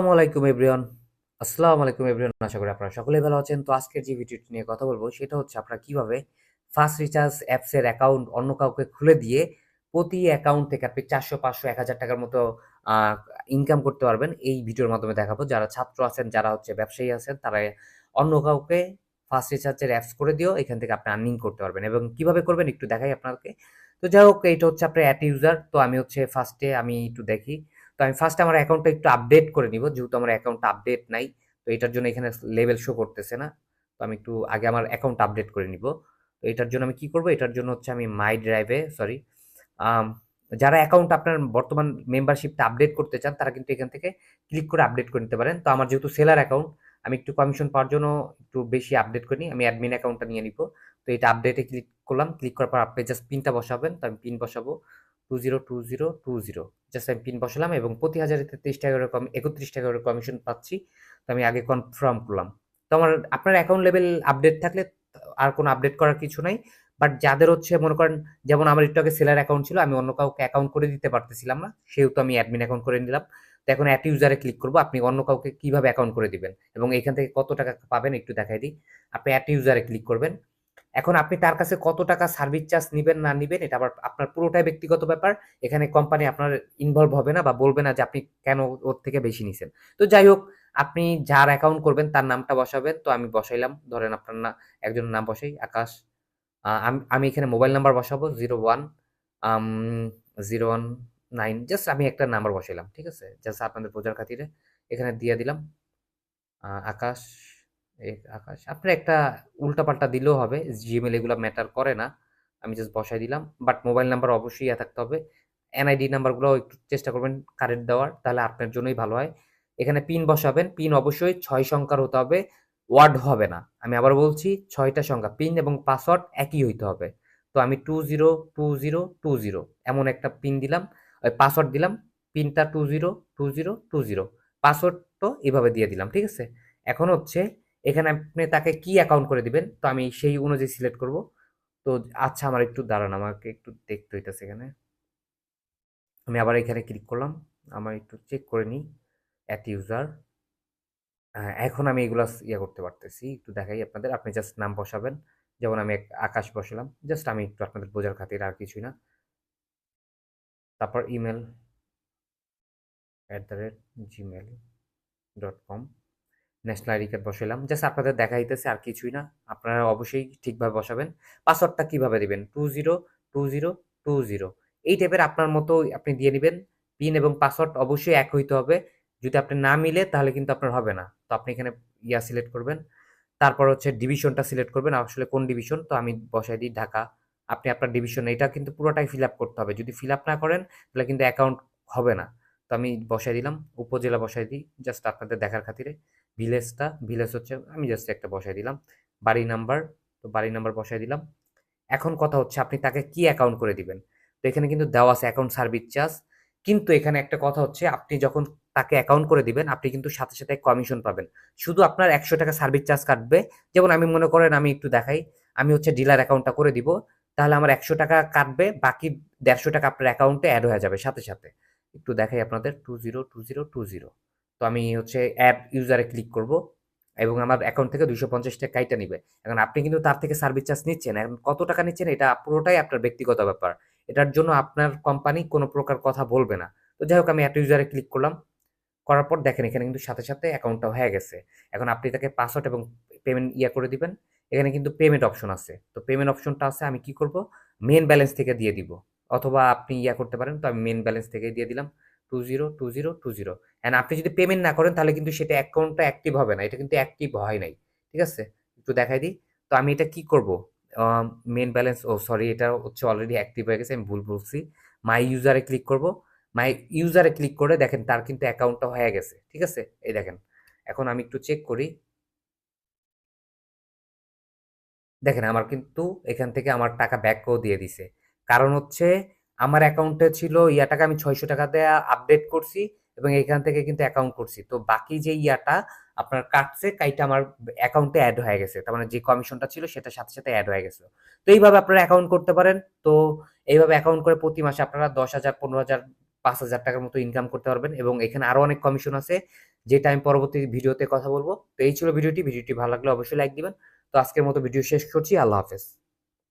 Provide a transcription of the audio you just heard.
আসসালামু আলাইকুম আসসালামু আলাইকুম, এভরিওয়ান। আশা করি আপনারা সকলেই ভালো আছেন। তো আজকের যে ভিডিওটি নিয়ে কথা বলব, সেটা হচ্ছে আপনারা কীভাবে ফার্স্ট রিচার্জ অ্যাপসের অ্যাকাউন্ট অন্য কাউকে খুলে দিয়ে প্রতি অ্যাকাউন্ট থেকে আপনি চারশো, পাঁচশো, এক হাজার টাকার মতো ইনকাম করতে পারবেন। এই ভিডিওর মাধ্যমে দেখাবো। যারা ছাত্র আছেন, যারা হচ্ছে ব্যবসায়ী আছেন, তারা অন্য কাউকে ফার্স্ট রিচার্জের অ্যাপস করে দিও এখান থেকে আপনি আর্নিং করতে পারবেন এবং কীভাবে করবেন একটু দেখাই আপনাকে তো যাই হোক, এইটা হচ্ছে আপনার অ্যাট ইউজার তো আমি হচ্ছে ফার্স্টে আমি একটু দেখি। তো আমি ফার্স্ট আমার অ্যাকাউন্টটা একটু আপডেট করে নিব, যেহেতু আমার অ্যাকাউন্টটা আপডেট নাই, তো এটার জন্য এখানে লেভেল শো করতেছে না, তো আমি একটু আগে আমার অ্যাকাউন্ট আপডেট করে নিব। তো এটার জন্য আমি কি করব? এটার জন্য হচ্ছে আমি মাই ড্রাইভে সরি যারা অ্যাকাউন্ট আপনার বর্তমান মেম্বারশিপটা আপডেট করতে চান, তারা কিন্তু এখান থেকে ক্লিক করে আপডেট করে নিতে পারেন। তো আমার যেহেতু সেলার অ্যাকাউন্ট আমি একটু কমিশন পাওয়ার জন্য একটু বেশি আপডেট করি, আমি অ্যাডমিন অ্যাকাউন্টটা নিয়ে নিব। তো এটা আপডেটে ক্লিক করলাম ক্লিক করার পর আপনি জাস্ট পিনটা বসাবেন, তো আমি পিন বসাবো। Two zero two zero two zero just আমি পিন বসালাম এবং প্রতি হাজারে তেত্রিশ টাকা করে কম একত্রিশ টাকা করে কমিশন পাচ্ছি। তো আমি আগে কনফার্ম করলাম। তো আমার আপনার অ্যাকাউন্ট লেভেল আপডেট থাকলে আর কোনো আপডেট করার কিছু নাই। বাট যাদের হচ্ছে মনে করেন, যেমন আমার একটু আগে সেলার অ্যাকাউন্ট ছিল, আমি অন্য কাউকে অ্যাকাউন্ট করে দিতে পারতেছিলাম না। সেহেতু আমি অ্যাডমিন অ্যাকাউন্ট করে নিলাম। তো এখন অ্যাট ইউজারে ক্লিক করব। আপনি অন্য কাউকে কীভাবে অ্যাকাউন্ট করে দিবেন? এবং এখান থেকে কত টাকা পাবেন একটু দেখাই দিই। আপনি অ্যাট ইউজারে ক্লিক করবেন। এখন আপনি তার কাছে কত টাকা সার্ভিস চার্জ নেবেন, না নেবেন, এটা আবার আপনার পুরোটাই ব্যক্তিগত ব্যাপার। এখানে কোম্পানি আপনার ইনভলভ হবে না বা বলবে না যে আপনি কেন ওর থেকে বেশি নিছেন। তো যাই হোক, আপনি যার অ্যাকাউন্ট করবেন তার নামটা বসাবেন। তো আমি বসাইলাম, ধরেন আপনার না একজনের নাম বসাই, আকাশ। আমি এখানে মোবাইল নাম্বার বসাবো zero one zero one nine just আমি একটা নাম্বার বসাইলাম, ঠিক আছে? জাস্ট আপনাদের বোঝার খাতিরে এখানে দিয়ে দিলাম। আকাশ। আকাশ, আপনার একটা উল্টাপাল্টা দিলেও হবে জিমেল এগুলো ম্যাটার করে না। আমি জাস্ট বসাই দিলাম বাট মোবাইল নাম্বার অবশ্যই থাকতে হবে। এনআইডি নাম্বারগুলো একটু চেষ্টা করবেন কারেন্ট দেওয়ার, তাহলে আপনার জন্যই ভালো হয়। এখানে পিন বসাবেন পিন অবশ্যই ছয় সংখ্যার হতে হবে ওয়ার্ড হবে না। আমি আবার বলছি, ছয়টা সংখ্যা পিন এবং পাসওয়ার্ড একই হইতে হবে। তো আমি two zero two zero two zero এমন একটা পিন দিলাম, ওই পাসওয়ার্ড দিলাম পিনটা two zero two zero two zero password তো এভাবে দিয়ে দিলাম, ঠিক আছে? এখন হচ্ছে এখানে আপনি তাকে কি অ্যাকাউন্ট করে দিবেন? তো আমি সেই অনুযায়ী সিলেক্ট করব। তো আচ্ছা আমার একটু দাঁড়ান, আমাকে একটু দেখতে হইতেছে এখানে। আমি আবার এখানে ক্লিক করলাম। আমার একটু চেক করে নিই অ্যাট ইউজার এখন আমি এগুলো ইয়ে করতে পারতেছি। একটু দেখাই আপনাদের। আপনি জাস্ট নাম বসাবেন। যেমন আমি আকাশ বসালাম। জাস্ট আমি একটু আপনাদের বোঝার খাতির আর কিছুই না। তারপর email at the rate Gmail dot com national ID card বসালাম জাস্ট আপনাদের দেখা দিতেছে আর কিছুই না। আপনারা অবশ্যই ঠিকভাবে বসাবেন। পাসওয়ার্ডটা কীভাবে দিবেন? Two zero two zero two zero এই টাইপের আপনার মতো আপনি দিয়ে নেবেন। পিন এবং পাসওয়ার্ড অবশ্যই এক হইতে হবে। যদি আপনি না মিলে, তাহলে কিন্তু আপনার হবে না। তো আপনি এখানে ইয়া সিলেক্ট করবেন। তারপর হচ্ছে ডিভিশনটা সিলেক্ট করবেন। আসলে কোন ডিভিশন তো আমি বসাই দিই ঢাকা। আপনি আপনার ডিভিশন এটা কিন্তু পুরোটাই ফিল আপ করতে হবে। যদি ফিল আপ না করেন, তাহলে কিন্তু অ্যাকাউন্ট হবে না। তো আমি বসাই দিলাম। উপজেলা বসাই দিই। জাস্ট আপনাদের দেখার খাতিরে। ভিলেজটা ভিলেজ হচ্ছে, আমি জাস্ট একটা বসাই দিলাম। বাড়ি নাম্বার তো বাড়ি নাম্বার বসাই দিলাম। এখন কথা হচ্ছে, আপনি তাকে কি অ্যাকাউন্ট করে দিবেন? তো এখানে কিন্তু দেওয়া আছে অ্যাকাউন্ট সার্ভিস চার্জ কিন্তু এখানে একটা কথা হচ্ছে, আপনি যখন তাকে অ্যাকাউন্ট করে দিবেন, আপনি কিন্তু সাথে সাথে কমিশন পাবেন। শুধু আপনার একশো টাকা সার্ভিস চার্জ কাটবে। যেমন আমি মনে করেন, আমি একটু দেখাই। আমি হচ্ছে ডিলার অ্যাকাউন্টটা করে দিব। তাহলে আমার একশো টাকা কাটবে, বাকি দেড়শো টাকা আপনার অ্যাকাউন্টে অ্যাড হয়ে যাবে সাথে সাথে। একটু দেখাই আপনাদের two zero two zero two zero তো আমি হচ্ছে অ্যাপ ইউজারে ক্লিক করব এবং আমার অ্যাকাউন্ট থেকে দুশো পঞ্চাশ টাকা কাইটা নিবে। এখন আপনি কিন্তু তার থেকে সার্ভিস চার্জ নিচ্ছেন, এখন কত টাকা নিচ্ছেন এটা পুরোটাই আপনার ব্যক্তিগত ব্যাপার। এটার জন্য আপনার কোম্পানি কোনো প্রকার কথা বলবে না। তো যাই হোক, আমি অ্যাপ ইউজারে ক্লিক করলাম। করার পর দেখেন এখানে কিন্তু সাথে সাথে অ্যাকাউন্টটা হয়ে গেছে। এখন আপনি তাকে পাসওয়ার্ড এবং পেমেন্ট ইয়া করে দিবেন। এখানে কিন্তু পেমেন্ট অপশন আছে। তো পেমেন্ট অপশনটা আছে, আমি কি করব? মেন ব্যালেন্স থেকে দিয়ে দিব। অথবা আপনি ইয়া করতে পারেন, তো আমি মেন ব্যালেন্স থেকে দিয়ে দিলাম। Two zero two zero two zero and আপনি যদি পেমেন্ট না করেন, তাহলে কিন্তু সেটা অ্যাকাউন্টটা অ্যাক্টিভ হবে না। এটা কিন্তু অ্যাক্টিভ হয় নাই, ঠিক আছে? একটু দেখাই দিই। তো আমি এটা কি করব? মেন ব্যালেন্স ও সরি এটা হচ্ছে অলরেডি অ্যাক্টিভ হয়ে গেছে, আমি ভুল বলছি। মাই ইউজারে ক্লিক করব। মাই ইউজারে ক্লিক করে দেখেন তার কিন্তু অ্যাকাউন্টটা হয়ে গেছে, ঠিক আছে? এই দেখেন, এখন আমি একটু চেক করি। দেখেন, আমার কিন্তু এখান থেকে আমার টাকা ব্যাকও দিয়ে দিছে। কারণ হচ্ছে আমার অ্যাকাউন্টে ছিল ইয়াটাকে আমি ছয়শো টাকা দেওয়া আপডেট করছি এবং এখান থেকে কিন্তু অ্যাকাউন্ট করছি। তো বাকি যে ইয়াটা আপনার কাটছে, কাইটা আমার অ্যাকাউন্টে অ্যাড হয়ে গেছে। তার মানে যে কমিশনটা ছিল সেটার সাথে সাথে অ্যাড হয়ে গেছে। তো এইভাবে আপনারা অ্যাকাউন্ট করতে পারেন। তো এইভাবে অ্যাকাউন্ট করে প্রতি মাসে আপনারা দশ হাজার, পনেরো হাজার, পাঁচ হাজার টাকার মতো ইনকাম করতে পারবেন এবং এখানে আরও অনেক কমিশন আছে। যেটা আমি পরবর্তী ভিডিওতে কথা বলব। তো এই ছিল ভিডিওটি। ভিডিওটি ভালো লাগলে অবশ্যই লাইক দিবেন। তো আজকের মতো ভিডিও শেষ করছি। আল্লাহ হাফেজ।